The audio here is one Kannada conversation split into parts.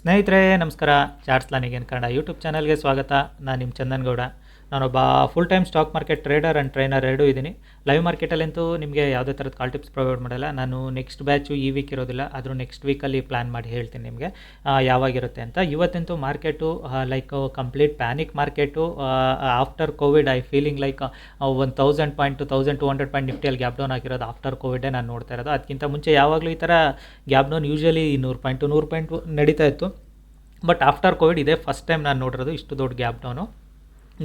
ಸ್ನೇಹಿತರೆ ನಮಸ್ಕಾರ. ಚಾರ್ಟ್ಸ್ ಲಾನಿಗೇನ್ ಕನ್ನಡ ಯೂಟ್ಯೂಬ್ ಚಾನಲ್ಗೆ ಸ್ವಾಗತ. ನಾನು ನಿಮ್ಮ ಚಂದನ್ ಗೌಡ. ನಾನೊಬ್ಬ full time stock market trader and trainer ಎರಡೂ ಇದ್ದೀನಿ. ಲೈವ್ ಮಾರ್ಕೆಟಲ್ಲಂತೂ ನಿಮಗೆ ಯಾವುದೇ ಥರದ ಕಾಲ್ ಟಿಪ್ಸ್ ಪ್ರೊವೈಡ್ ಮಾಡಲ್ಲ. ನಾನು ನೆಕ್ಸ್ಟ್ ಬ್ಯಾಚು ಈ ವೀಕ್ ಇರೋದಿಲ್ಲ. ಆದರೂ ನೆಕ್ಸ್ಟ್ ವೀಕಲ್ಲಿ ಪ್ಲ್ಯಾನ್ ಮಾಡಿ ಹೇಳ್ತೀನಿ ನಿಮಗೆ. ಯಾವಾಗಿರುತ್ತೆ ಅಂತ. ಇವತ್ತಂತೂ market like complete panic market after Covid I feeling like ಒಂದು thousand point to thousand two hundred point ನಿಫ್ಟಿಯಲ್ಲಿ gap down ಆಗಿರೋದು ಆಫ್ಟರ್ ಕೋವಿಡೇ ನಾನು ನೋಡ್ತಾ ಇರೋದು. ಅದಕ್ಕಿಂತ ಮುಂಚೆ ಯಾವಾಗಲೂ ಈ ಥರ ಗ್ಯಾಪ್ ಡೌನ್ ಯೂಶಲಿ ನೂರು ಪಾಯಿಂಟು ನೂರು ಪಾಯಿಂಟ್ ನಡೀತಾ ಇತ್ತು. ಬಟ್ ಆಫ್ಟರ್ ಕೋವಿಡ್ ಇದೇ ಫಸ್ಟ್ ಟೈಮ್ ನಾನು ನೋಡಿರೋದು ಇಷ್ಟು ದೊಡ್ಡ ಗ್ಯಾಪ್ ಡೌನು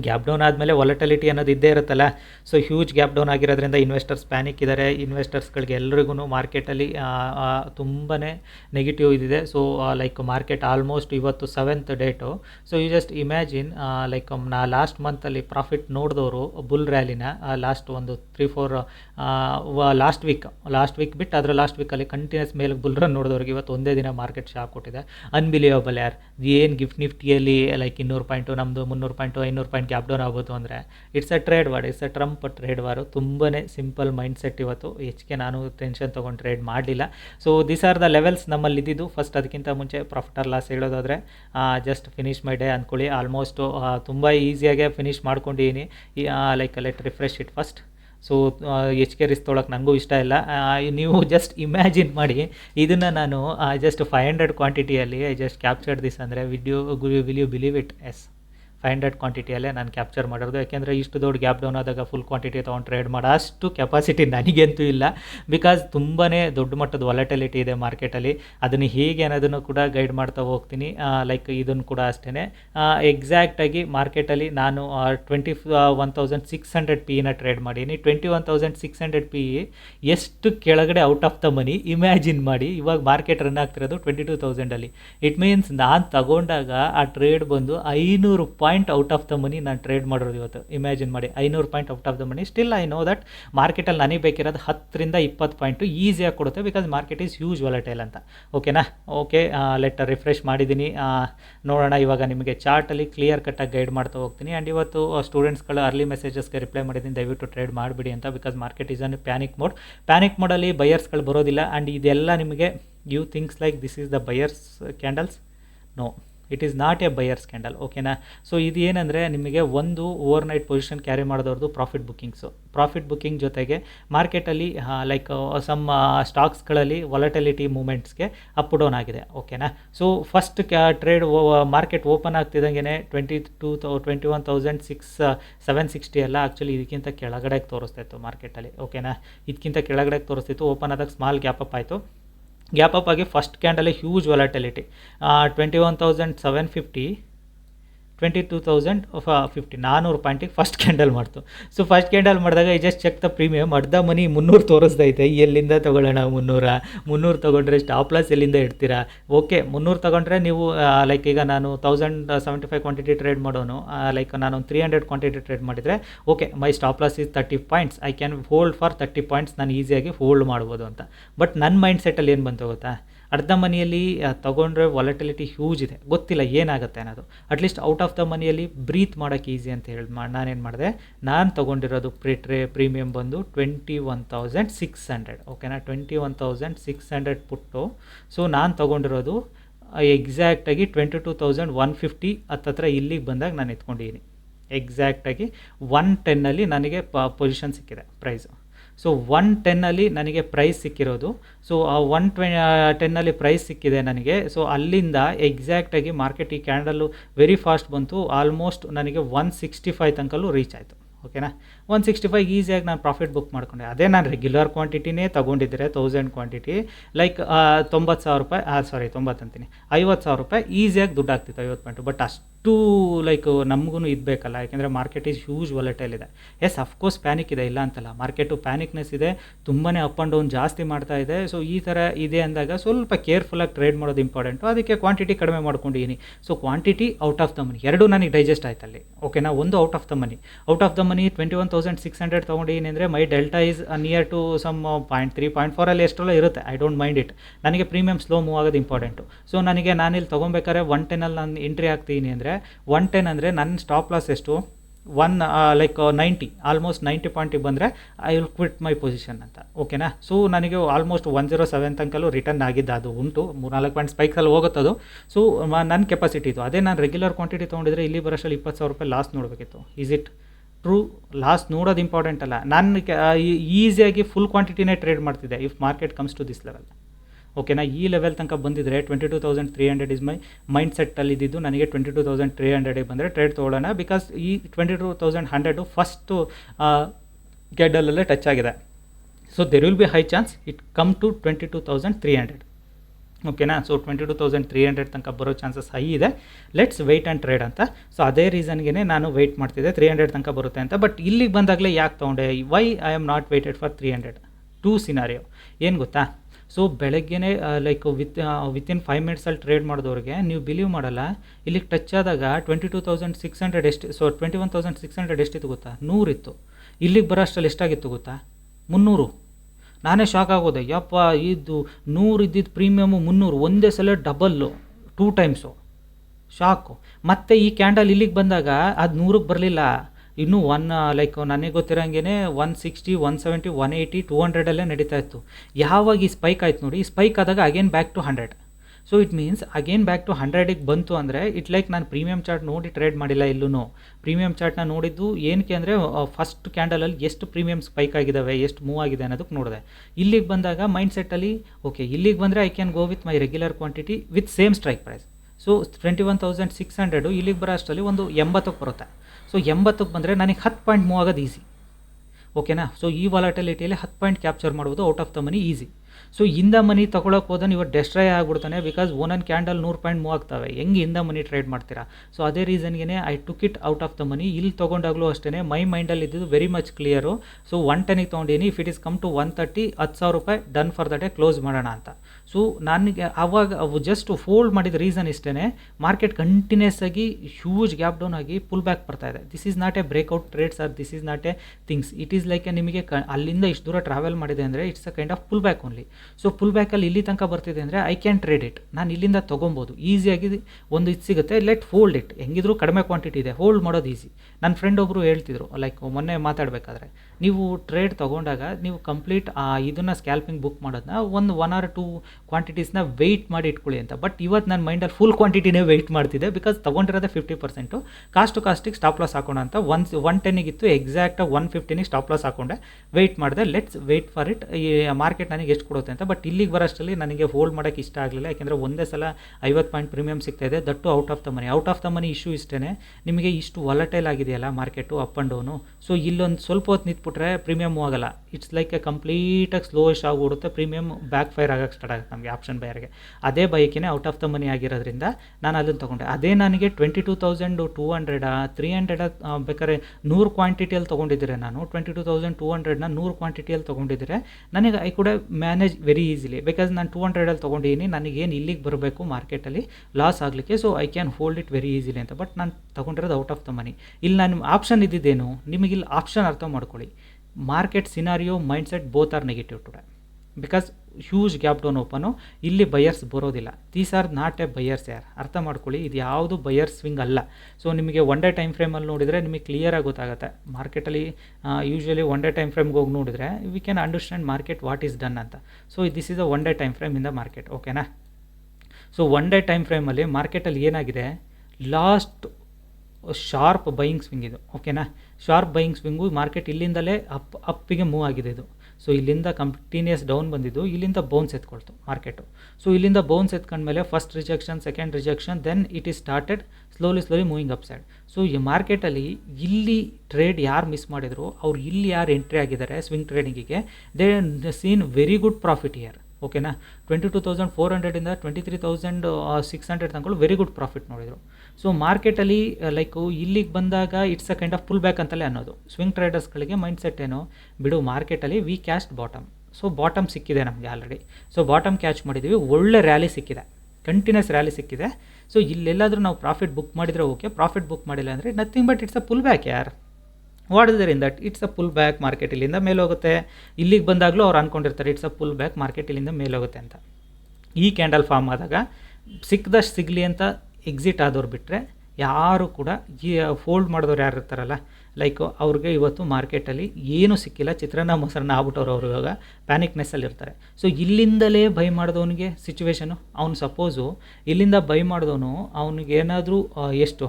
ಗ್ಯಾಪ್ ಡೌನ್ ಆದಮೇಲೆ ವಾಲಟಲಿಟಿ ಅನ್ನೋದು ಇದ್ದೇ ಇರುತ್ತಲ್ಲ. ಸೊ ಹ್ಯೂಜ್ ಗ್ಯಾಪ್ ಡೌನ್ ಆಗಿರೋದ್ರಿಂದ ಇನ್ವೆಸ್ಟರ್ಸ್ ಪ್ಯಾನಿಕ್ ಇದ್ದಾರೆ ಇನ್ವೆಸ್ಟರ್ಸ್ಗಳಿಗೆ ಎಲ್ರಿಗೂ ಮಾರ್ಕೆಟಲ್ಲಿ ತುಂಬಾ ನೆಗೆಟಿವ್ ಇದಿದೆ. ಸೊ ಲೈಕ್ ಮಾರ್ಕೆಟ್ ಆಲ್ಮೋಸ್ಟ್ ಇವತ್ತು seventh date so you just imagine like ನಾ ಲಾಸ್ಟ್ ಮಂತಲ್ಲಿ ಪ್ರಾಫಿಟ್ ನೋಡಿದವರು ಬುಲ್ ರ್ಯಾಲಿನ ಲಾಸ್ಟ್ ಒಂದು three four last week last week ಬಿಟ್ಟು ಅದರ ಲಾಸ್ಟ್ ವೀಕಲ್ಲಿ ಕಂಟಿನ್ಯೂಸ್ ಮೇಲೆ ಬುಲ್ ರನ್ ನೋಡಿದವ್ರಿಗೆ ಇವತ್ತು ಒಂದೇ ದಿನ ಮಾರ್ಕೆಟ್ ಶಾಕ್ ಕೊಟ್ಟಿದೆ. ಅನ್ಬಿಲಿಯೇಬಲ್ ಯಾರು. ಏನು ಗಿಫ್ಟ್ ನಿಫ್ಟಿಯಲ್ಲಿ ಲೈಕ್ ಇನ್ನೂರು ಪಾಯಿಂಟು ನಮ್ಮದು ಮುನ್ನೂರು ಪಾಯಿಂಟು ಐನೂರು ಪಾಯಿಂಟ್ ಗ್ಯಾಪ್ ಡೌನ್ ಆಗೋದು ಅಂದರೆ it's a trade war it's a Trump trade war ತುಂಬಾ ಸಿಂಪಲ್ ಮೈಂಡ್ ಸೆಟ್ ಇವತ್ತು. ಹೆಚ್ಚಿಗೆ ನಾನು ಟೆನ್ಷನ್ ತೊಗೊಂಡು ಟ್ರೇಡ್ ಮಾಡಲಿಲ್ಲ. So this are the levels ನಮ್ಮಲ್ಲಿ ಇದ್ದಿದ್ದು. ಫಸ್ಟ್ ಅದಕ್ಕಿಂತ ಮುಂಚೆ ಪ್ರಾಫಿಟ್ ಆರ್ ಲಾಸ್ ಹೇಳೋದಾದರೆ ಜಸ್ಟ್ ಫಿನಿಶ್ ಮೈ ಡೇ ಅಂದ್ಕೊಳ್ಳಿ ಆಲ್ಮೋಸ್ಟು ತುಂಬ ಈಸಿಯಾಗೆ ಫಿನಿಶ್ ಮಾಡ್ಕೊಂಡಿದ್ದೀನಿ like let refresh it first so H risk ರಿಸ್ ತೊಗೊಳಕ್ಕೆ ನನಗೂ ಇಷ್ಟ ಇಲ್ಲ. ನೀವು ಜಸ್ಟ್ ಇಮ್ಯಾಜಿನ್ ಮಾಡಿ. ಇದನ್ನು ನಾನು ಜಸ್ಟ್ ಫೈವ್ ಹಂಡ್ರೆಡ್ ಕ್ವಾಂಟಿಟಿಯಲ್ಲಿ ಜಸ್ಟ್ ಕ್ಯಾಪ್ಚರ್ಡ್ ದಿಸ್ ಅಂದರೆ video will you believe it yes five hundred ಕ್ವಾಂಟಿಟಿಯಲ್ಲೇ ನಾನು ಕ್ಯಾಪ್ಚರ್ ಮಾಡಿರೋದು ಯಾಕೆಂದರೆ ಇಷ್ಟು ದೊಡ್ಡ ಗ್ಯಾಪ್ ಡೌನ್ ಆದಾಗ ಫುಲ್ ಕ್ವಾಂಟಿಟಿ ತೊಗೊಂಡು ಟ್ರೇಡ್ ಮಾಡೋ ಅಷ್ಟು ಕೆಪಾಸಿಟಿ ನನಗಂತೂ ಇಲ್ಲ. ಬಿಕಾಸ್ ತುಂಬಾ ದೊಡ್ಡ ಮಟ್ಟದ ವಾಲಟಿಲಿಟಿ ಇದೆ ಮಾರ್ಕೆಟಲ್ಲಿ ಅದನ್ನು ಹೇಗೆ ಅನ್ನೋದನ್ನು ಕೂಡ ಗೈಡ್ ಮಾಡ್ತಾ ಹೋಗ್ತೀನಿ. ಲೈಕ್ ಇದನ್ನು ಕೂಡ ಅಷ್ಟೇ ಎಕ್ಸಾಕ್ಟಾಗಿ ಮಾರ್ಕೆಟಲ್ಲಿ ನಾನು twenty one thousand six hundred ಪಿನ ಟ್ರೇಡ್ ಮಾಡೀನಿ. Twenty one thousand six hundred P ಎಷ್ಟು ಕೆಳಗಡೆ out of the money imagine ಮಾಡಿ ಇವಾಗ ಮಾರ್ಕೆಟ್ ರನ್ ಆಗ್ತಿರೋದು ಟ್ವೆಂಟಿ ಟೂ ತೌಸಂಡಲ್ಲಿ ಇಟ್ ಮೀನ್ಸ್ ನಾನು ತಗೊಂಡಾಗ ಆ ಟ್ರೇಡ್ ಬಂದು ಐನೂರು point out of the money ನಾನು ಟ್ರೇಡ್ ಮಾಡಿರೋದು ಇವತ್ತು. ಇಮ್ಯಾಜಿನ್ ಮಾಡಿ. ಐನೂರು point out of the money still I know that ಮಾರ್ಕೆಟಲ್ಲಿ ನನಗೆ ಬೇಕಿರೋದು ಹತ್ತರಿಂದ ಇಪ್ಪತ್ತು ಪಾಯಿಂಟು ಈಸಿಯಾಗಿ ಕೊಡುತ್ತೆ because market is huge volatile ಅಂತ. ಓಕೆನಾ ಓಕೆ ಲೆಟ್ ರಿಫ್ರೆಶ್ ಮಾಡಿದ್ದೀನಿ ನೋಡೋಣ ಇವಾಗ ನಿಮಗೆ ಚಾರ್ಟಲ್ಲಿ ಕ್ಲಿಯರ್ ಕಟ್ಟಾಗಿ ಗೈಡ್ ಮಾಡ್ತಾ ಹೋಗ್ತೀನಿ. ಆ್ಯಂಡ್ ಇವತ್ತು ಸ್ಟೂಡೆಂಟ್ಸ್ಗಳು ಅರ್ಲಿ ಮೆಸೇಜಸ್ಗೆ ರಿಪ್ಲೈ ಮಾಡಿದ್ದೀನಿ. ದಯವಿಟ್ಟು ಟ್ರೇಡ್ ಮಾಡಿಬಿಡಿ ಅಂತ because market is in panic mode panic ಮೋಡಲ್ಲಿ ಬಯರ್ಸ್ಗಳು ಬರೋದಿಲ್ಲ. ಆ್ಯಂಡ್ ಇದೆಲ್ಲ ನಿಮಗೆ you things like this is the buyers candles no it is not a buyers candle ಓಕೆನಾ ಸೊ ಇದು ಏನಂದರೆ ನಿಮಗೆ ಒಂದು ಓವರ್ ನೈಟ್ ಪೊಸಿಷನ್ ಕ್ಯಾರಿ ಮಾಡಿದವ್ರದ್ದು ಪ್ರಾಫಿಟ್ ಬುಕ್ಕಿಂಗ್ಸು ಪ್ರಾಫಿಟ್ ಬುಕ್ಕಿಂಗ್ ಜೊತೆಗೆ ಮಾರ್ಕೆಟಲ್ಲಿ ಲೈಕ್ ಸಮ್ ಸ್ಟಾಕ್ಸ್ಗಳಲ್ಲಿ ವಾಲಟಿಲಿಟಿ ಮೂಮೆಂಟ್ಸ್ಗೆ ಅಪ್ ಡೌನ್ ಆಗಿದೆ ಓಕೆನಾ ಸೊ ಫಸ್ಟ್ ಕ್ಯಾ trade market open ಆಗ್ತಿದ್ದಂಗೆ twenty two thou twenty one thousand six seven sixty ಎಲ್ಲ ಆ್ಯಕ್ಚುಲಿ ಇದಕ್ಕಿಂತ ಕೆಳಗಡೆಗೆ ತೋರಿಸ್ತಾ ಇತ್ತು ಮಾರ್ಕೆಟಲ್ಲಿ ಓಕೆನಾ ಇದಕ್ಕಿಂತ ಕೆಳಗಡೆಗೆ ತೋರಿಸ್ತಿತ್ತು ಓಪನ್ ಆದಾಗ ಸ್ಮಾಲ್ ಗ್ಯಾಪ್ ಅಪ್ ಆಯಿತು. ಗ್ಯಾಪ್ ಅಪ್ ಆಗಿ first ಕ್ಯಾಂಡಲ್ಲಿ huge volatility twenty one thousand seven fifty twenty two thousand fifty ನಾನ್ನೂರು ಪಾಯಿಂಟಿಗೆ ಫಸ್ಟ್ ಕ್ಯಾಂಡಲ್ ಮಾಡ್ತು. ಸೊ ಫಸ್ಟ್ ಕ್ಯಾಂಡಲ್ ಮಾಡಿದಾಗ ಈ ಜಸ್ಟ್ ಚೆಕ್ ದ ಪ್ರೀಮಿಯಂ ಅರ್ಧ ಮನಿ ಮುನ್ನೂರು ತೋರಿಸ್ದೈತೆ. ಎಲ್ಲಿಂದ ತೊಗೊಳ್ಳೋಣ ಮುನ್ನೂರ. ಮುನ್ನೂರು ತೊಗೊಂಡ್ರೆ ಸ್ಟಾಪ್ ಲಾಸ್ ಎಲ್ಲಿಂದ ಇಡ್ತೀರಾ? ಓಕೆ ಮುನ್ನೂರು ತೊಗೊಂಡ್ರೆ ನೀವು ಲೈಕ್ ಈಗ ನಾನು thousand seventy five quantity trade ಮಾಡೋನು. ಲೈಕ್ ನಾನು ತ್ರೀ ಹಂಡ್ರೆಡ್ ಕ್ವಾಂಟಿಟಿ ಟ್ರೇಡ್ ಮಾಡಿದರೆ okay my stop loss is thirty points I can hold for thirty points ನಾನು ಈಸಿಯಾಗಿ ಹೋಲ್ಡ್ ಮಾಡ್ಬೋದು ಅಂತ. ಬಟ್ ನನ್ನ ಮೈಂಡ್ ಸೆಟ್ಟಲ್ಲಿ ಏನು ಬಂತು ಗೊತ್ತಾ? ಅರ್ಧ ಮನೆಯಲ್ಲಿ ತೊಗೊಂಡ್ರೆ ವಾಲಟಿಲಿಟಿ ಹ್ಯೂಜ್ ಇದೆ. ಗೊತ್ತಿಲ್ಲ ಏನಾಗುತ್ತೆ ಅನ್ನೋದು. At least out of the ಮನೆಯಲ್ಲಿ ಬ್ರೀತ್ ಮಾಡೋಕ್ಕೆ ಈಸಿ ಅಂತ ಹೇಳಿ, ಮಾ, ನಾನೇನು ಮಾಡಿದೆ? ನಾನು ತೊಗೊಂಡಿರೋದು ಪ್ರಿಟ್ರೆ ಪ್ರೀಮಿಯಂ ಬಂದು twenty one thousand six hundred ಓಕೆನಾ twenty one thousand six hundred put. So ನಾನು ತೊಗೊಂಡಿರೋದು ಎಕ್ಸಾಕ್ಟಾಗಿ twenty two thousand one fifty ಹತ್ತತ್ರ ಇಲ್ಲಿಗೆ ಬಂದಾಗ ನಾನು ಎತ್ಕೊಂಡಿದ್ದೀನಿ ಎಕ್ಸಾಕ್ಟಾಗಿ ಒನ್ ಟೆನ್ನಲ್ಲಿ ನನಗೆ ಪ ಪೊಸಿಷನ್ ಸಿಕ್ಕಿದೆ ಪ್ರೈಸು ಸೊ ಒನ್ ಟೆನ್ನಲ್ಲಿ ನನಗೆ ಪ್ರೈಸ್ ಸಿಕ್ಕಿರೋದು. ಸೊ ಆ ಒನ್ ಟ್ವೆ ಟೆನ್ನಲ್ಲಿ ಪ್ರೈಸ್ ಸಿಕ್ಕಿದೆ ನನಗೆ. ಸೊ ಅಲ್ಲಿಂದ ಎಕ್ಸಾಕ್ಟಾಗಿ ಮಾರ್ಕೆಟ್ ಈ ಕ್ಯಾಂಡಲ್ಲು ವೆರಿ ಫಾಸ್ಟ್ ಬಂತು. ಆಲ್ಮೋಸ್ಟ್ ನನಗೆ ಒನ್ ಸಿಕ್ಸ್ಟಿ ಫೈವ್ ತನಕಲ್ಲೂ ರೀಚ್ ಆಯಿತು. ಓಕೆನಾ ಒನ್ ಸಿಕ್ಸ್ಟಿ ಫೈವ್ ಈಸಿಯಾಗಿ ನಾನು ಪ್ರಾಫಿಟ್ ಬುಕ್ ಮಾಡ್ಕೊಂಡೆ. ಅದೇ ನಾನು ರೆಗ್ಯುಲರ್ ಕ್ವಾಂಟಿಟಿನೇ ತೊಗೊಂಡಿದ್ದರೆ ತೌಸಂಡ್ ಕ್ವಾಂಟಿಟಿ ಲೈಕ್ ತೊಂಬತ್ತು ಸಾವಿರ ರೂಪಾಯಿ ಸಾರಿ ತೊಂಬತ್ತು ಅಂತೀನಿ. ಐವತ್ತು ಸಾವಿರ ರೂಪಾಯಿ ಈಸಿಯಾಗಿ ದುಡ್ಡು ಆಗ್ತಿತ್ತು, ಐವತ್ತು ಪಾಯಿಂಟು ಬಟ್ ಅಷ್ಟು ಲೈಕ್ ನಮಗೂ ಇದು ಬೇಕಲ್ಲ ಯಾಕೆಂದರೆ ಮಾರ್ಕೆಟ್ ಈಸ್ ಹ್ಯೂಜ್ ವಾಲೆಟೈಲ್ ಇದೆ. ಎಸ್ ಅಫ್ಕೋರ್ಸ್ ಪ್ಯಾನಿಕ್ ಇದೆ. ಇಲ್ಲ ಅಂತಲ್ಲ. ಮಾರ್ಕೆಟು ಪ್ಯಾನಿಕ್ನೆಸ್ ಇದೆ. ತುಂಬಾ ಅಪ್ ಆ್ಯಂಡ್ ಡೌನ್ ಜಾಸ್ತಿ ಮಾಡ್ತಾ ಇದೆ. ಸೊ ಈ ಥರ ಇದೆ ಅಂದಾಗ ಸ್ವಲ್ಪ ಕೇರ್ಫುಲ್ಲಾಗಿ ಟ್ರೇಡ್ ಮಾಡೋದು ಇಂಪಾರ್ಟೆಂಟು ಅದಕ್ಕೆ ಕ್ವಾಂಟಿಟಿ ಕಡಿಮೆ ಮಾಡ್ಕೊಂಡಿದ್ದೀನಿ so quantity out of the money ಎರಡೂ ನನಗೆ ಡೈಜೆಸ್ಟ್ ಆಯ್ತಲ್ಲಿ ಓಕೆನಾ ಒಂದು out of the money out of the money twenty one thousand six hundred ತೊಗೊಂಡಿದ್ದೀನಿ ಅಂದರೆ my delta is near to some point three point ಫೋರಲ್ಲಿ ಎಷ್ಟೆಲ್ಲ ಇರುತ್ತೆ. ಐ ಡೋಂಟ್ ಮೈಂಡ್ ಇಟ್ ನನಗೆ ಪ್ರೀಮಿಯಮ್ ಸ್ಲೋ ಮೂವ್ ಆಗೋದು ಇಂಪಾರ್ಟೆಂಟು ಸೊ ನನಗೆ ನಾನಿಲ್ಲಿ ತೊಗೊಬೇಕಾದ್ರೆ ಒನ್ ಟೆನಲ್ಲಿ ನಾನು ಎಂಟ್ರಿ ಆಗ್ತೀನಿ ಅಂದರೆ ಒನ್ ಟೆನ್ ಅಂದರೆ ನನ್ನ ಸ್ಟಾಪ್ ಲಾಸ್ ಎಷ್ಟು? One like ninety almost ninety ಪಾಯಿಂಟಿಗೆ ಬಂದರೆ I will quit my position ಅಂತ. ಓಕೆನಾ ಸೊ ನನಗೆ ಆಲ್ಮೋಸ್ಟ್ ಒನ್ ಜೀರೋ ಸೆವೆನ್ ತನಕಲ್ಲೂ ರಿಟರ್ನ್ ಆಗಿದ್ದು ಅದು ಉಂಟು. ಮೂರ್ನಾಲ್ಕು ಪಾಯಿಂಟ್ ಸ್ಪೈಕ್ಸಲ್ಲಿ ಹೋಗುತ್ತದು ಸೊ ನನ್ನ ಕೆಪಾಸಿಟಿ ಇದು. ಅದೇ ನಾನು ರೆಗ್ಯುಲರ್ ಕ್ವಾಂಟಿಟಿ ತೊಗೊಂಡಿದ್ರೆ ಇಲ್ಲಿ ಬರೋಷ್ಟಲ್ಲಿ ಇಪ್ಪತ್ತು ಸಾವಿರ ರೂಪಾಯಿ ಲಾಸ್ ನೋಡಬೇಕಿತ್ತು. ಈಸ್ ಇಟ್ ಟ್ರೂ ಲಾಸ್ ನೋಡೋದು ಇಂಪಾರ್ಟೆಂಟ್ ಅಲ್ಲ. ನಾನು ಈಸಿಯಾಗಿ ಫುಲ್ ಕ್ವಾಂಟಿಟಿನೇ ಟ್ರೇಡ್ ಮಾಡ್ತಿದ್ದೆ if market comes to this level ಓಕೆನಾ? ಈ ಲೆವೆಲ್ ತನಕ ಬಂದಿದ್ರೆ twenty two thousand three hundred is my mind ಸೆಟ್ಟಲ್ಲಿ ಇದ್ದಿದ್ದು ನನಗೆ ಟ್ವೆಂಟಿ ಟೂ ತೌಸಂಡ್ ತ್ರೀ ಹಂಡ್ರೆಡಿಗೆ ಬಂದರೆ ಟ್ರೇಡ್ ತೊಗೊಳ್ಳೋಣ ಬಿಕಾಸ್ ಈ twenty two thousand hundred first ಗೆಡ್ಡಲ್ಲೇ touch ಆಗಿದೆ. So there will be high chance it come to twenty two thousand three hundred ಓಕೆನಾ? So twenty two thousand three hundred ತನಕ ಬರೋ ಚಾನ್ಸಸ್ ಹೈ ಇದೆ. ಲೆಟ್ಸ್ ವೆಯ್ಟ್ ಆ್ಯಂಡ್ ಟ್ರೇಡ್ ಅಂತ. ಸೊ ಅದೇ ರೀಸನ್ಗೆ ನಾನು ವೆಯ್ಟ್ ಮಾಡ್ತಿದ್ದೆ. ತ್ರೀ ಹಂಡ್ರೆಡ್ ತನಕ ಬರುತ್ತೆ ಅಂತ. ಬಟ್ ಇಲ್ಲಿಗೆ ಬಂದಾಗಲೇ ಯಾಕೆ ತೊಗೊಂಡೆ? Why I am not waited for three hundred two scenario ಏನು ಗೊತ್ತಾ? ಸೊ ಬೆಳಗ್ಗೆನೇ ಲೈಕ್ ವಿತ್ ವಿತಿನ್ ಫೈವ್ ಮಿನಿಟ್ಸಲ್ಲಿ ಟ್ರೇಡ್ ಮಾಡಿದವ್ರಿಗೆ ನೀವು ಬಿಲೀವ್ ಮಾಡಲ್ಲ. ಇಲ್ಲಿಗೆ ಟಚ್ ಆದಾಗ twenty two thousand six hundred ಎಷ್ಟು so twenty one thousand six hundred ಎಷ್ಟಿತ್ತು ಗೊತ್ತಾ? ನೂರಿತ್ತು ಇಲ್ಲಿಗೆ ಬರೋ ಅಷ್ಟರಲ್ಲಿ ಎಷ್ಟಾಗಿತ್ತು ಗೊತ್ತಾ? ಮುನ್ನೂರು. ನಾನೇ ಶಾಕ್ ಆಗೋದೆ. ಯಪ್ಪ, ಇದು ನೂರು ಇದ್ದಿದ್ದು ಪ್ರೀಮಿಯಮು ಮುನ್ನೂರು. ಒಂದೇ ಸಲ ಡಬಲ್ಲು ಟೂ ಟೈಮ್ಸು ಶಾಕು ಮತ್ತು ಈ ಕ್ಯಾಂಡಲ್ ಇಲ್ಲಿಗೆ ಬಂದಾಗ ಅದು ನೂರಕ್ಕೆ ಬರಲಿಲ್ಲ. ಇನ್ನೂ ಒನ್ ಲೈಕ್ ನನಗೆ ಗೊತ್ತಿರೋಂಗೆ one sixty one seventy one eighty two ಹಂಡ್ರೆಡಲ್ಲೇ ನಡೀತಾ ಇತ್ತು. ಯಾವಾಗ ಈ ಸ್ಪೈಕ್ ಆಯ್ತು ನೋಡಿ, ಈ ಸ್ಪೈಕ್ ಆದಾಗ again back to hundred so it means again back to ಹಂಡ್ರೆಡಿಗೆ ಬಂತು ಅಂದರೆ ಇಟ್ ಲೈಕ್ ನಾನು ಪ್ರೀಮಿಯಂ ಚಾರ್ಟ್ ನೋಡಿ ಟ್ರೇಡ್ ಮಾಡಿಲ್ಲ ಇಲ್ಲೂ ಪ್ರೀಮಿಯಂ ಚಾರ್ಟ್ನ ನೋಡಿದ್ದು ಏನಕ್ಕೆ ಅಂದರೆ ಫಸ್ಟ್ ಕ್ಯಾಂಡಲಲ್ಲಿ ಎಷ್ಟು ಪ್ರೀಮಿಯಂ ಸ್ಪೈಕ್ ಆಗಿದ್ದಾವೆ ಎಷ್ಟು ಮೂವ್ ಆಗಿದೆ ಅನ್ನೋದಕ್ಕೆ ನೋಡಿದೆ. ಇಲ್ಲಿಗೆ ಬಂದಾಗ ಮೈಂಡ್ ಸೆಟ್ಟಲ್ಲಿ ಓಕೆ ಇಲ್ಲಿಗೆ ಬಂದರೆ I can go with my regular quantity with same strike price so twenty one thousand six hundred ಇಲ್ಲಿಗೆ ಬರೋ ಅಷ್ಟರಲ್ಲಿ ಒಂದು ಎಂಬತ್ತಕ್ಕೆ ಬರುತ್ತೆ. ಸೊ ಎಂಬತ್ತಕ್ಕೆ ಬಂದರೆ ನನಗೆ ಹತ್ತು ಪಾಯಿಂಟ್ ಮೂವ್ ಆಗೋದು ಈಸಿ ಓಕೆನಾ ಸೊ ಈ ವಾಲಟಿಲಿಟಿಯಲ್ಲಿ ಹತ್ತು ಪಾಯಿಂಟ್ ಕ್ಯಾಪ್ಚರ್ ಮಾಡ್ಬೋದು out of the money easy so in the money ತೊಗೊಳಕ್ಕೆ ಹೋದನ್ ಇವಾಗ ಡೆಸ್ಟ್ರಾಯ್ ಆಗ್ಬಿಡ್ತಾನೆ ಬಿಕಾಸ್ ಒಂದೊಂದು ಕ್ಯಾಂಡಲ್ ನೂರು ಪಾಯಿಂಟ್ ಮೂವ್ ಆಗ್ತವೆ. ಹೆಂಗೆ ಇಂದ ಮನಿ ಟ್ರೇಡ್ ಮಾಡ್ತೀರಾ? ಸೊ ಅದೇ ರೀಸನ್ಗೆ I took it out of the money ಇಲ್ಲಿ ತೊಗೊಂಡಾಗಲೂ ಅಷ್ಟೇ ಮೈ ಮೈಂಡಲ್ಲಿ ಇದ್ದಿದ್ದು very much clear so one ಟೆನಿಗೆ ತೊಗೊಂಡಿನಿ. If it is come to one thirty ಹತ್ತು ಸಾವಿರ ರೂಪಾಯಿ done for the day close ಮಾಡೋಣ ಅಂತ. ಸೊ ನನಗೆ ಅವಾಗ ಜಸ್ಟ್ ಫೋಲ್ಡ್ ಮಾಡಿದ ರೀಸನ್ ಇಷ್ಟೇ ಮಾರ್ಕೆಟ್ ಕಂಟಿನ್ಯೂಸ್ ಆಗಿ ಹ್ಯೂಜ್ ಗ್ಯಾಪ್ ಡೌನ್ ಆಗಿ ಪುಲ್ ಬ್ಯಾಕ್ ಬರ್ತಾ ಇದೆ. This is not a breakout trades are this is not a things it is like ನಿಮಗೆ ಕ ಅಲ್ಲಿಂದ ಇಷ್ಟು ದೂರ ಟ್ರಾವೆಲ್ ಮಾಡಿದೆ ಅಂದರೆ it's a kind of pull back only so full ಬ್ಯಾಕಲ್ಲಿ ಇಲ್ಲಿ ತನಕ ಬರ್ತಿದೆ ಅಂದರೆ ಐ ಕ್ಯಾನ್ ಟ್ರೇಡ್ ಇಟ್ ನಾನು ಇಲ್ಲಿಂದ ತೊಗೊಬೋದು. ಈಸಿಯಾಗಿ ಒಂದು ಇದು ಸಿಗುತ್ತೆ. ಲೆಟ್ ಹೋಲ್ಡ್ ಇಟ್ ಹೆಂಗಿದ್ರು ಕಡಿಮೆ ಕ್ವಾಂಟಿಟಿ ಇದೆ. ಹೋಲ್ಡ್ ಮಾಡೋದು ಈಸಿ ನನ್ನ ಫ್ರೆಂಡ್ ಒಬ್ಬರು ಹೇಳ್ತಿದ್ರು ಲೈಕ್ ಮೊನ್ನೆ ಮಾತಾಡಬೇಕಾದ್ರೆ ನೀವು ಟ್ರೇಡ್ ತೊಗೊಂಡಾಗ ನೀವು ಕಂಪ್ಲೀಟ್ ಆ, ಇದನ್ನು ಸ್ಕ್ಯಾಲ್ಪಿಂಗ್ ಬುಕ್ ಮಾಡೋದನ್ನ ಒಂದು ಒನ್ ಆರ್ ಟೂ ಕ್ವಾಂಟಿಟೀಸ್ನ ವೆಯ್ಟ್ ಮಾಡಿ ಇಟ್ಕೊಳ್ಳಿ ಅಂತ. ಬಟ್ ಇವತ್ತು ನನ್ನ ಮೈಂಡಲ್ಲಿ ಫುಲ್ ಕ್ವಾಂಟಿಟಿನೇ ವೆಯ್ಟ್ ಮಾಡ್ತಿದ್ದೆ ಬಿಕಾಸ್ ತೊಗೊಂಡಿರೋದೇ ಫಿಫ್ಟಿ ಪರ್ಸೆಂಟು ಕಾಸ್ಟ್ ಟು ಕಾಸ್ಟಿಗೆ ಸ್ಟಾಪ್ ಲಾಸ್ ಹಾಕೋಣ ಅಂತ ಒನ್ ಒನ್ ಟೆನ್ನಿಗಿತ್ತು ಎಕ್ಸಾಕ್ಟಾಗಿ ಒನ್ ಫಿಫ್ಟಿನಿಗೆ ಸ್ಟಾಪ್ ಲಾಸ್ ಹಾಕೊಂಡೆ. ವೆಯ್ಟ್ ಮಾಡಿದೆ ಲೆಟ್ಸ್ ವೆಯ್ಟ್ ಫಾರ್ ಇಟ್ ಈ ಮಾರ್ಕೆಟ್ ನನಗೆ ಎಷ್ಟು ಕೊಡುತ್ತೆ ಅಂತ. ಬಟ್ ಇಲ್ಲಿಗೆ ಬರೋಷ್ಟರಲ್ಲಿ ನನಗೆ ಹೋಲ್ಡ್ ಮಾಡೋಕ್ಕೆ ಇಷ್ಟ ಆಗಲಿಲ್ಲ. ಯಾಕೆಂದರೆ ಒಂದೇ ಸಲ ಐವತ್ತು ಪಾಯಿಂಟ್ ಪ್ರೀಮಿಯಮ್ ಸಿಗ್ತಾ ಇದೆ. That out of the money out of the money issue ಇಷ್ಟೇ ನಿಮಗೆ ಇಷ್ಟು ವಾಲಟೈಲ್ ಆಗಿದೆಯಲ್ಲ market up and down so ಇಲ್ಲೊಂದು ಸ್ವಲ್ಪ ಹೊತ್ತು ನಿಂತ್ಬಿಟ್ರೆ ಪ್ರೀಮಿಯಮ್ ಆಗಲ್ಲ. ಇಟ್ಸ್ ಲೈಕ್ ಎ ಕಂಪ್ಲೀಟಾಗಿ ಸ್ಲೋಯೆಸ್ಟ್ ಆಗಿಬಿಡುತ್ತೆ. ಪ್ರೀಮಿಯಮ್ ಬ್ಯಾಕ್ ಫೈರ್ ಆಗೋಕ್ಕೆ ಸ್ಟಾರ್ಟ್ ಆಗುತ್ತೆ ನಮಗೆ ಆಪ್ಷನ್ ಬೈಯರ್ಗೆ ಅದೇ ಬೈಕಿನೇ ಔಟ್ ಆಫ್ ದ ಮನಿ ಆಗಿರೋದ್ರಿಂದ ನಾನು ಅದನ್ನು ತೊಗೊಂಡೆ. ಅದೇ ನನಗೆ twenty two thousand two hundred three hundred ಬೇಕಾದ್ರೆ ನೂರು ಕ್ವಾಂಟಿಟಿಯಲ್ಲಿ ತೊಗೊಂಡಿದ್ದರೆ ನಾನು. ಟ್ವೆಂಟಿ ಟೂ ತೌಸಂಡ್ ಟೂ ಹಂಡ್ರೆಡ್ನ ನೂರು ಕ್ವಾಂಟಿಟಿಯಲ್ಲಿ ತೊಗೊಂಡಿದ್ದರೆ. ನನಗೆ ಐ ಕೂಡ ಮ್ಯಾನೇಜ್ ವೆರಿ ಈಸಿಲಿ ಬಿಕಾಸ್ ನಾನು ಟೂ ಹಂಡ್ರೆಡಲ್ಲಿ ತೊಗೊಂಡಿದ್ದೀನಿ ನನಗೇನು ಇಲ್ಲಿಗೆ ಬರಬೇಕು ಮಾರ್ಕೆಟಲ್ಲಿ ಲಾಸ್ ಆಗಲಿಕ್ಕೆ so I can hold it very easily ಅಂತ. ಬಟ್ ನಾನು ತೊಗೊಂಡಿರೋದು ಔಟ್ ಆಫ್ ದ ಮನಿ ಇಲ್ಲಿ ನಾನು ಆಪ್ಷನ್ ಇದ್ದಿದ್ದೇನು? ನಿಮಗೆ ಇಲ್ಲಿ ಆಪ್ಷನ್ ಅರ್ಥ ಮಾಡ್ಕೊಳ್ಳಿ. Market scenario, mindset both are negative today. Because huge gap down open, ಇಲ್ಲಿ ಬಯರ್ಸ್ ಬರೋದಿಲ್ಲ. These are not a buyers ಯಾರ್? ಅರ್ಥ ಮಾಡ್ಕೊಳ್ಳಿ, ಇದು ಯಾವುದು ಬಯರ್ ಸ್ವಿಂಗ್ ಅಲ್ಲ. ಸೊ ನಿಮಗೆ ಒನ್ ಡೇ ಟೈಮ್ ಫ್ರೇಮಲ್ಲಿ ನೋಡಿದರೆ ನಿಮಗೆ ಕ್ಲಿಯರಾಗಿ ಗೊತ್ತಾಗುತ್ತೆ. ಮಾರ್ಕೆಟಲ್ಲಿ ಯೂಶ್ವಲಿ ಒನ್ ಡೇ ಟೈಮ್ ಫ್ರೇಮ್ಗೆ ಹೋಗಿ ನೋಡಿದರೆ we can understand market what is done ಅಂತ. So this is a one day time frame in the market ಓಕೆನಾ ಸೊ ಒನ್ ಡೇ ಟೈಮ್ ಫ್ರೇಮಲ್ಲಿ ಮಾರ್ಕೆಟಲ್ಲಿ ಏನಾಗಿದೆ? ಲಾಸ್ಟ್ ಶಾರ್ಪ್ ಬೈಯಿಂಗ್ ಸ್ವಿಂಗ್ ಇದು ಓಕೆನಾ ಶಾರ್ಪ್ ಬೈಯಿಂಗ್ ಸ್ವಿಂಗು ಮಾರ್ಕೆಟ್ ಇಲ್ಲಿಂದಲೇ ಅಪ್ ಅಪ್ಪಿಗೆ ಮೂವ್ ಆಗಿದೆ ಇದು. ಸೊ ಇಲ್ಲಿಂದ ಕಂಟಿನ್ಯೂಸ್ ಡೌನ್ ಬಂದಿದ್ದು, ಇಲ್ಲಿಂದ ಬೌನ್ಸ್ ಎತ್ಕೊಳ್ತು ಮಾರ್ಕೆಟು ಸೊ ಇಲ್ಲಿಂದ bounce ಎತ್ಕೊಂಡ್ಮೇಲೆ first rejection second rejection then it is started slowly slowly moving up side so ಈ ಮಾರ್ಕೆಟಲ್ಲಿ ಇಲ್ಲಿ ಟ್ರೇಡ್ ಯಾರು ಮಿಸ್ ಮಾಡಿದ್ರು, ಅವ್ರು ಇಲ್ಲಿ ಯಾರು ಎಂಟ್ರಿ ಆಗಿದ್ದಾರೆ swing ಟ್ರೇಡಿಂಗಿಗೆ they seen very good profit here ಓಕೆನಾ twenty two thousand four ಹಂಡ್ರೆಡಿಂದ twenty three thousand six hundred ತನಕ ವೆರಿ ಗುಡ್ ಪ್ರಾಫಿಟ್ ನೋಡಿದರು. ಸೊ ಮಾರ್ಕೆಟಲ್ಲಿ ಲೈಕು ಇಲ್ಲಿಗೆ ಬಂದಾಗ it's a kind of full back ಅಂತಲೇ ಅನ್ನೋದು. ಸ್ವಿಂಗ್ ಟ್ರೇಡರ್ಸ್ಗಳಿಗೆ ಮೈಂಡ್ ಸೆಟ್ ಏನು? ಬಿಡು ಮಾರ್ಕೆಟಲ್ಲಿ we cast bottom so bottom ಸಿಕ್ಕಿದೆ ನಮಗೆ ಆಲ್ರೆಡಿ ಸೊ ಬಾಟಮ್ ಕ್ಯಾಚ್ ಮಾಡಿದ್ದೀವಿ ಒಳ್ಳೆ ರ್ಯಾಲಿ ಸಿಕ್ಕಿದೆ. ಕಂಟಿನ್ಯೂಸ್ ರ್ಯಾಲಿ ಸಿಕ್ಕಿದೆ. ಸೊ ಇಲ್ಲೆಲ್ಲಾದರೂ ನಾವು ಪ್ರಾಫಿಟ್ ಬುಕ್ ಮಾಡಿದರೆ ಓಕೆ ಪ್ರಾಫಿಟ್ ಬುಕ್ ಮಾಡಿಲ್ಲ ಅಂದರೆ nothing but it's a pull back ಯಾರ್ that it's a pull back market ಇಲ್ಲಿಂದ ಮೇಲೋಗುತ್ತೆ ಇಲ್ಲಿಗೆ ಬಂದಾಗಲೂ ಅವ್ರು ಅಂದ್ಕೊಂಡಿರ್ತಾರೆ it's a full back market ಇಲ್ಲಿಂದ ಮೇಲೋಗುತ್ತೆ ಅಂತ. ಈ ಕ್ಯಾಂಡಲ್ ಫಾರ್ಮ್ ಆದಾಗ ಸಿಕ್ಕದಷ್ಟು ಸಿಗಲಿ ಅಂತ ಎಕ್ಸಿಟ್ ಆದವ್ರು ಬಿಟ್ಟರೆ ಯಾರು ಕೂಡ ಈ ಫೋಲ್ಡ್ ಮಾಡಿದವ್ರು ಯಾರು ಇರ್ತಾರಲ್ಲ ಲೈಕ್ ಅವ್ರಿಗೆ ಇವತ್ತು ಮಾರ್ಕೆಟಲ್ಲಿ ಏನೂ ಸಿಕ್ಕಿಲ್ಲ, ಚಿತ್ರಾನ್ನ, ಮೊಸರನ್ನ ಆಗ್ಬಿಟ್ಟವ್ರು ಅವ್ರು ಇವಾಗ ಪ್ಯಾನಿಕ್ನೆಸ್ಸಲ್ಲಿ ಇರ್ತಾರೆ. ಸೊ ಇಲ್ಲಿಂದಲೇ ಬೈ ಮಾಡಿದವನಿಗೆ ಸಿಚುವೇಶನು ಅವ್ನು ಸಪೋಸು ಇಲ್ಲಿಂದ ಬೈ ಮಾಡಿದವನು ಅವ್ನಿಗೆ ಏನಾದರೂ ಎಷ್ಟು?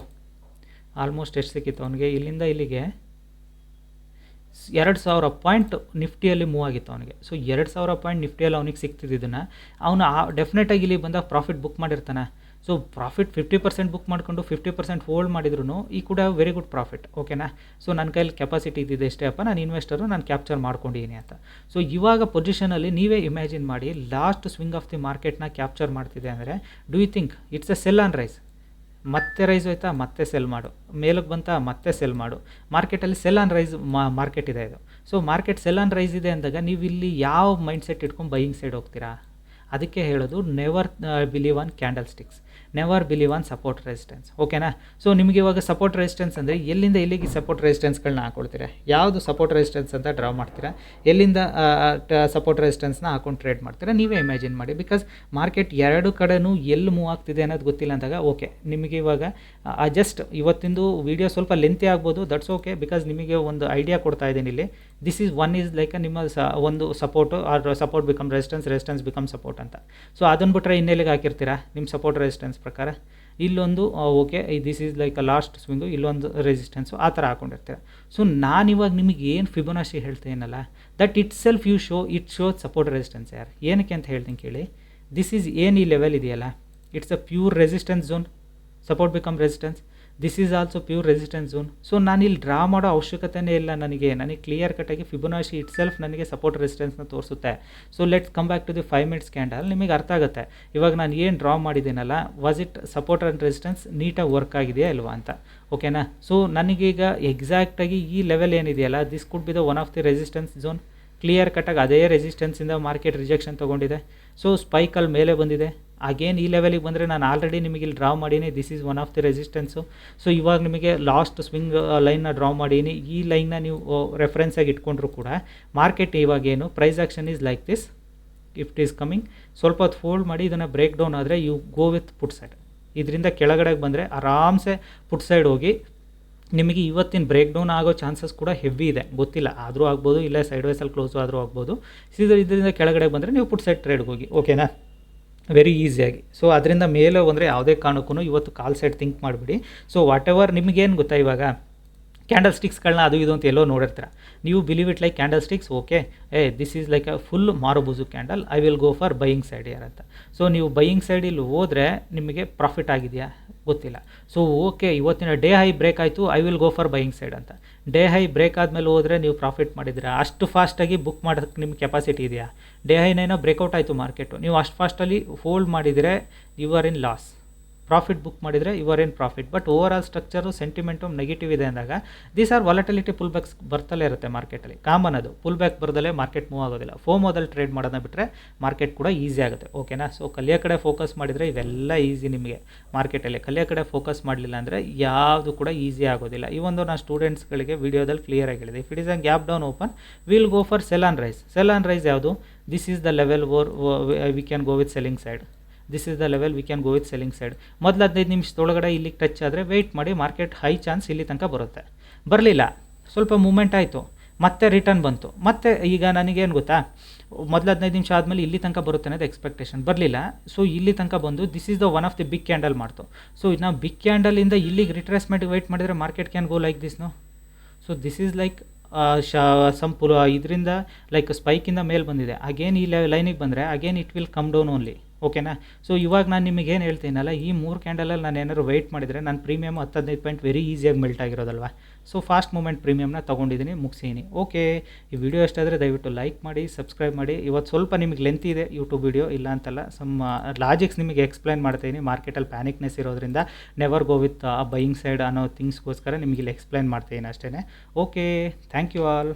ಆಲ್ಮೋಸ್ಟ್ ಎಷ್ಟು ಸಿಕ್ಕಿತ್ತು ಅವನಿಗೆ? ಇಲ್ಲಿಂದ ಇಲ್ಲಿಗೆ ಎರಡು ಸಾವಿರ ಪಾಯಿಂಟ್ ನಿಫ್ಟಿಯಲ್ಲಿ ಮೂವ್ ಆಗಿತ್ತು ಅವನಿಗೆ. ಸೊ ಎರಡು ಸಾವಿರ ಪಾಯಿಂಟ್ ನಿಫ್ಟಿಯಲ್ಲಿ ಅವನಿಗೆ ಸಿಗ್ತಿದ್ದನ್ನು ಅವನು ಆ ಡೆಫಿನೆಟಾಗಿ ಇಲ್ಲಿ ಬಂದಾಗ ಪ್ರಾಫಿಟ್ ಬುಕ್ ಮಾಡಿರ್ತಾನೆ. So profit fifty percent book ಮಾಡ್ಕೊಂಡು ಫಿಫ್ಟಿ ಪರ್ಸೆಂಟ್ ಹೋಲ್ಡ್ ಮಾಡಿದ್ರು ಈ ಕೂಡ ವೆರಿ ಗುಡ್ ಪ್ರಾಫಿಟ್ ಓಕೆನಾ ಸೊ ನನ್ನ ಕೈಯಲ್ಲಿ ಕೆಪಾಸಿಟಿ ಇದ್ದಿದೆ ಇಷ್ಟೇ ಅಪ್ಪ, ನಾನು ಇನ್ವೆಸ್ಟರು ನಾನು ಕ್ಯಾಪ್ಚರ್ ಮಾಡ್ಕೊಂಡಿದ್ದೀನಿ ಅಂತ. ಸೊ ಇವಾಗ ಪೊಸಿಷನಲ್ಲಿ ನೀವೇ ಇಮ್ಯಾಜಿನ್ ಮಾಡಿ ಲಾಸ್ಟ್ ಸ್ವಿಂಗ್ ಆಫ್ ದಿ ಮಾರ್ಕೆಟ್ನ ಕ್ಯಾಪ್ಚರ್ ಮಾಡ್ತಿದೆ ಅಂದರೆ do you think it's a sell on rise ಮತ್ತೆ ರೈಸ್ ಹೋಯ್ತಾ, ಮತ್ತೆ ಸೆಲ್ ಮಾಡು. ಮೇಲಕ್ಕೆ ಬಂತಾ, ಮತ್ತೆ ಸೆಲ್ ಮಾಡು. ಮಾರ್ಕೆಟಲ್ಲಿ ಸೆಲ್ ಆನ್ ರೈಸ್ ಮಾರ್ಕೆಟ್ ಇದೆ ಇದು. So market sell on rise ಇದೆ ಅಂದಾಗ ನೀವು ಇಲ್ಲಿ ಯಾವ ಮೈಂಡ್ ಸೆಟ್ ಇಟ್ಕೊಂಡು ಬೈಯಿಂಗ್ ಸೈಡ್ ಹೋಗ್ತೀರಾ? ಅದಕ್ಕೆ ಹೇಳೋದು never believe on candlesticks never believe on support resistance ಓಕೆನಾ ಸೊ ನಿಮಗೆ ಇವಾಗ ಸಪೋರ್ಟ್ ರೆಸಿಸ್ಟೆನ್ಸ್ ಅಂದರೆ ಎಲ್ಲಿಂದ ಎಲ್ಲಿಗೆ ಸಪೋರ್ಟ್ ರೆಸಿಸ್ಟೆನ್ಸ್ಗಳನ್ನ ಹಾಕೊಳ್ತೀರಾ? ಯಾವುದು ಸಪೋರ್ಟ್ ರೆಸಿಸ್ಟೆನ್ಸ್ ಅಂತ ಡ್ರಾ ಮಾಡ್ತೀರಾ? ಎಲ್ಲಿಂದ ಸಪೋರ್ಟ್ ರೆಸಿಸ್ಟೆನ್ಸ್ನ ಹಾಕೊಂಡು ಟ್ರೇಡ್ ಮಾಡ್ತೀರಾ? ನೀವೇ ಇಮ್ಯಾಜಿನ್ ಮಾಡಿ. ಬಿಕಾಸ್ ಮಾರ್ಕೆಟ್ ಎರಡು ಕಡೆನೂ ಎಲ್ಲಿ ಮೂವ್ ಆಗ್ತಿದೆ ಅನ್ನೋದು ಗೊತ್ತಿಲ್ಲ ಅಂದಾಗ ಓಕೆ ನಿಮಗೆ ಇವಾಗ ಜಸ್ಟ್ ಇವತ್ತಿಂದು ವಿಡಿಯೋ ಸ್ವಲ್ಪ ಲೆಂತಿ ಆಗ್ಬೋದು. ದಟ್ಸ್ ಓಕೆ ಬಿಕಾಸ್ ನಿಮಗೆ ಒಂದು ಐಡಿಯಾ ಕೊಡ್ತಾ ಇದ್ದೀನಿ ಇಲ್ಲಿ. This is one is like ನಿಮ್ಮ ಸ, ಒಂದು support or support become resistance resistance become support ಅಂತ. ಸೊ ಅದನ್ನು ಬಿಟ್ಟರೆ ಇನ್ನೆಲ್ಲಿಗೆ ಹಾಕಿರ್ತೀರಾ? ನಿಮ್ಮ ಸಪೋರ್ಟ್ ರೆಸಿಸ್ಟೆನ್ಸ್ ಪ್ರಕಾರ ಇಲ್ಲೊಂದು okay this is like a last swing ಇಲ್ಲೊಂದು ರೆಸಿಸ್ಟೆನ್ಸು ಆ ಥರ ಹಾಕೊಂಡಿರ್ತೀರ ಸೊ ನಾನಿವಾಗ ನಿಮಗೆ ಏನು Fibonacci ಹೇಳ್ತೇನಲ್ಲ that itself you show it show support resistance ಯಾರು? ಏನಕ್ಕೆ ಅಂತ ಹೇಳ್ತೀನಿ ಕೇಳಿ. ದಿಸ್ ಈಸ್ ಏನು ಈ ಲೆವೆಲ್ ಇದೆಯಲ್ಲ it's a pure resistance zone support become resistance this is also pure resistance zone so ನಾನು ಇಲ್ಲಿ ಡ್ರಾ ಮಾಡೋ ಅವಶ್ಯಕತೆಯೇ ಇಲ್ಲ ನನಗೆ. ನನಗೆ ಕ್ಲಿಯರ್ ಕಟ್ಟಾಗಿ ಫಿಬೊನಾಶಿ ಇಟ್ ಸೆಲ್ಫ್ ನನಗೆ ಸಪೋರ್ಟ್ ರೆಸಿಸ್ಟೆನ್ಸ್ನ ತೋರಿಸುತ್ತೆ. So let's come back to the five minutes candle ನಿಮಗೆ ಅರ್ಥ ಆಗುತ್ತೆ. ಇವಾಗ ನಾನು ಏನು draw ಮಾಡಿದ್ದೀನಲ್ಲ was it support and resistance ನೀಟಾಗಿ ವರ್ಕ್ ಆಗಿದೆಯಾ ಇಲ್ವಾ ಅಂತ. ಓಕೆನಾ ಸೊ ನನಗೀಗ ಎಕ್ಸಾಕ್ಟಾಗಿ ಈ ಲೆವೆಲ್ ಏನಿದೆಯಲ್ಲ this could be the one of the resistance zone clear ಕಟ್ಟಾಗಿ ಅದೇ ರೆಸಿಸ್ಟೆನ್ಸಿಂದ ಮಾರ್ಕೆಟ್ ರಿಜೆಕ್ಷನ್ ತೊಗೊಂಡಿದೆ. ಸೊ ಸ್ಪೈಕಲ್ಲಿ ಮೇಲೆ ಬಂದಿದೆ. ಅಗೇನ್ ಈ ಲೆವೆಲಿಗೆ ಬಂದರೆ ನಾನು ಆಲ್ರೆಡಿ ನಿಮಗೆ ಇಲ್ಲಿ ಡ್ರಾ ಮಾಡೀನಿ. This is one of the resistance so ಇವಾಗ ನಿಮಗೆ ಲಾಸ್ಟ್ ಸ್ವಿಂಗ್ ಲೈನ್ನ ಡ್ರಾ ಮಾಡೀನಿ. ಈ ಲೈನ್ನ ನೀವು ರೆಫರೆನ್ಸಾಗಿ ಇಟ್ಕೊಂಡ್ರು ಕೂಡ ಮಾರ್ಕೆಟ್ ಇವಾಗೇನು price action is like this if it is coming ಸ್ವಲ್ಪ ಹೊತ್ತು ಫೋಲ್ಡ್ ಮಾಡಿ ಇದನ್ನು ಬ್ರೇಕ್ ಡೌನ್ ಆದರೆ you go with put side ಇದರಿಂದ ಕೆಳಗಡೆಗೆ ಬಂದರೆ ಆರಾಮ್ಸೆ ಪುಟ್ ಸೈಡ್ ಹೋಗಿ ನಿಮಗೆ ಇವತ್ತಿನ ಬ್ರೇಕ್ ಡೌನ್ ಆಗೋ ಚಾನ್ಸಸ್ ಕೂಡ ಹೆವಿ ಇದೆ. ಗೊತ್ತಿಲ್ಲ. ಆದರೂ ಆಗ್ಬೋದು, ಇಲ್ಲ ಸೈಡ್ ವೈಸಲ್ಲಿ ಕ್ಲೋಸ್ ಆದರೂ ಆಗ್ಬೋದು. ಸೀದಾ ಇದರಿಂದ ಕೆಳಗಡೆ ಬಂದರೆ ನೀವು ಪುಟ್ ಸೈಡ್ ಟ್ರೇಡ್ಗೆ ಹೋಗಿ. ಓಕೆನಾ ವೆರಿ ಈಸಿಯಾಗಿ ಸೊ ಅದರಿಂದ ಮೇಲೆ ಬಂದರೆ ಯಾವುದೇ ಕಾರಣಕ್ಕೂ ಇವತ್ತು ಕಾಲ್ ಸೈಡ್ ಥಿಂಕ್ ಮಾಡಿಬಿಡಿ. ಸೊ ವಾಟ್ ಎವರ್ ನಿಮಗೇನು ಗೊತ್ತಾ ಇವಾಗ? ಕ್ಯಾಂಡಲ್ ಸ್ಟಿಕ್ಸ್ಗಳನ್ನ ಅದು ಇದು ಅಂತ ಎಲ್ಲೋ ನೋಡಿರ್ತೀರ. ನೀವು believe it like candlesticks okay a this is like a full marubozu candle I will go for buying side ಅಂತ. ಸೊ ನೀವು ಬೈಯಿಂಗ್ ಸೈಡಿಲ್ಲಿ ಹೋದರೆ ನಿಮಗೆ ಪ್ರಾಫಿಟ್ ಆಗಿದೆಯಾ? ಗೊತ್ತಿಲ್ಲ. ಸೊ ಓಕೆ ಇವತ್ತಿನ ಡೇ ಹೈ ಬ್ರೇಕ್ ಆಯಿತು I will go for buying side ಅಂತ. ಡೇ ಹೈ ಬ್ರೇಕ್ ಆದಮೇಲೆ ಹೋದರೆ ನೀವು ಪ್ರಾಫಿಟ್ ಮಾಡಿದ್ರೆ ಅಷ್ಟು ಫಾಸ್ಟಾಗಿ ಬುಕ್ ಮಾಡೋದಕ್ಕೆ ನಿಮ್ಮ ಕೆಪಾಸಿಟಿ ಇದೆಯಾ? ಡೇ ಹೈನೇನೋ ಬ್ರೇಕೌಟ್ ಆಯಿತು ಮಾರ್ಕೆಟು ನೀವು ಅಷ್ಟು ಫಾಸ್ಟಲ್ಲಿ ಹೋಲ್ಡ್ ಮಾಡಿದರೆ you are in loss profit book ಮಾಡಿದರೆ ಯುವರ್ ಏನು profit but overall structure sentiment negative ಇದೆ ಅಂದಾಗ these are volatility full Bacs ಬರ್ತಲೇ ಇರುತ್ತೆ ಮಾರ್ಕೆಟಲ್ಲಿ ಕಾಮನ್ ಅದು. ಪುಲ್ ಬ್ಯಾಕ್ ಬರ್ದಲೇ ಮಾರ್ಕೆಟ್ ಮೂವ್ ಆಗೋದಿಲ್ಲ. ಫೋಮೋದಲ್ಲಿ ಟ್ರೇಡ್ ಮಾಡೋದನ್ನ ಬಿಟ್ಟರೆ ಮಾರ್ಕೆಟ್ ಕೂಡ ಈಸಿ ಆಗುತ್ತೆ. ಓಕೆನಾ ಸೊ ಕಲಿಯೋ ಕಡೆ ಫೋಕಸ್ ಮಾಡಿದರೆ ಇವೆಲ್ಲ ಈಸಿ ನಿಮಗೆ ಮಾರ್ಕೆಟಲ್ಲಿ ಕಲಿಯೋ ಕಡೆ ಫೋಕಸ್ ಮಾಡಲಿಲ್ಲ ಅಂದರೆ ಯಾವುದು ಕೂಡ ಈಸಿ ಆಗೋದಿಲ್ಲ. ಈ ಒಂದು ನಾನು ಸ್ಟೂಡೆಂಟ್ಸ್ಗಳಿಗೆ ವೀಡಿಯೋದಲ್ಲಿ ಕ್ಲಿಯರ್ ಹೇಳಿದೆ if it is a gap down open will go for sell on rise sell on rise ಯಾವುದು? This is the level where we can go with selling side this is the level we can go with selling side ಮೊದಲು ಹದಿನೈದು ನಿಮಿಷದೊಳಗಡೆ ಇಲ್ಲಿ ಟಚ್ ಆದರೆ ವೆಯ್ಟ್ ಮಾಡಿ ಮಾರ್ಕೆಟ್ ಹೈ ಚಾನ್ಸ್ ಇಲ್ಲಿ ತನಕ ಬರುತ್ತೆ. ಬರಲಿಲ್ಲ. ಸ್ವಲ್ಪ ಮೂಮೆಂಟ್ ಆಯಿತು. ಮತ್ತೆ ರಿಟರ್ನ್ ಬಂತು. ಮತ್ತೆ ಈಗ ನನಗೇನು ಗೊತ್ತಾ? ಮೊದಲು ಹದಿನೈದು ನಿಮಿಷ ಆದಮೇಲೆ ಇಲ್ಲಿ ತನಕ ಬರುತ್ತೆ ಅನ್ನೋದು ಎಕ್ಸ್ಪೆಕ್ಟೇಷನ್ ಬರಲಿಲ್ಲ. ಸೊ ಇಲ್ಲಿ ತನಕ ಬಂದು this is the one of the big candle ಮಾಡ್ತು. ಸೊ ನಾವು ಬಿಗ್ ಕ್ಯಾಂಡಲಿಂದ ಇಲ್ಲಿಗೆ ರಿಟ್ರೇಸ್ಮೆಂಟ್ಗೆ ವೆಯ್ಟ್ ಮಾಡಿದರೆ market can go like this no so this is like Shah ಸಮ್ ಪುರ, ಇದರಿಂದ ಲೈಕ್ ಸ್ಪೈಕಿಂದ ಮೇಲೆ ಬಂದಿದೆ. ಅಗೇನ್ ಈ ಲೈನಿಗೆ ಬಂದರೆ again it will come down only ಓಕೆನಾ? ಸೊ ಇವಾಗ ನಾನು ನಿಮಗೆ ಏನು ಹೇಳ್ತೀನಲ್ಲ, ಈ ಮೂರು ಕ್ಯಾಂಡಲಲ್ಲಿ ನಾನು ಏನಾದ್ರು ವೆಯ್ಟ್ ಮಾಡಿದರೆ ನಾನು ಪ್ರೀಮಿಯಮ್ ಹತ್ತು ಹದಿನೈದು ಪಾಯಿಂಟ್ ವೆರಿ ಈಸಿಯಾಗಿ ಮೆಲ್ಟ್ ಆಗಿರೋದಲ್ವ? ಸೊ ಫಾಸ್ಟ್ ಮೂಮೆಂಟ್ ಪ್ರೀಮಿಯಮ್ನ ತೊಗೊಂಡಿದ್ದೀನಿ ಮುಗಿಸೀನಿ ಓಕೆ ಈ ವಿಡಿಯೋ ಎಷ್ಟಾದರೆ ದಯವಿಟ್ಟು ಲೈಕ್ ಮಾಡಿ ಸಬ್ಸ್ಕ್ರೈಬ್ ಮಾಡಿ. ಇವತ್ತು ಸ್ವಲ್ಪ ನಿಮಗೆ ಲೆಂತ್ ಇದೆ ಯೂಟ್ಯೂಬ್ ವಿಡಿಯೋ ಇಲ್ಲ ಅಂತಲ್ಲ ಸಮ್ ಲಾಜಿಕ್ಸ್ ನಿಮಗೆ ಎಕ್ಸ್ಪ್ಲೈನ್ ಮಾಡ್ತೀನಿ. ಮಾರ್ಕೆಟಲ್ಲಿ ಪ್ಯಾನಿಕ್ನೆಸ್ ಇರೋದ್ರಿಂದ never go with buying side ಅನ್ನೋ ಥಿಂಗ್ಸ್ಗೋಸ್ಕರ ನಿಮಗೆ ಇಲ್ಲಿ ಎಕ್ಸ್ಪ್ಲೈನ್ ಮಾಡ್ತೀನಿ ಅಷ್ಟೇ ಓಕೆ ಥ್ಯಾಂಕ್ ಯು ಆಲ್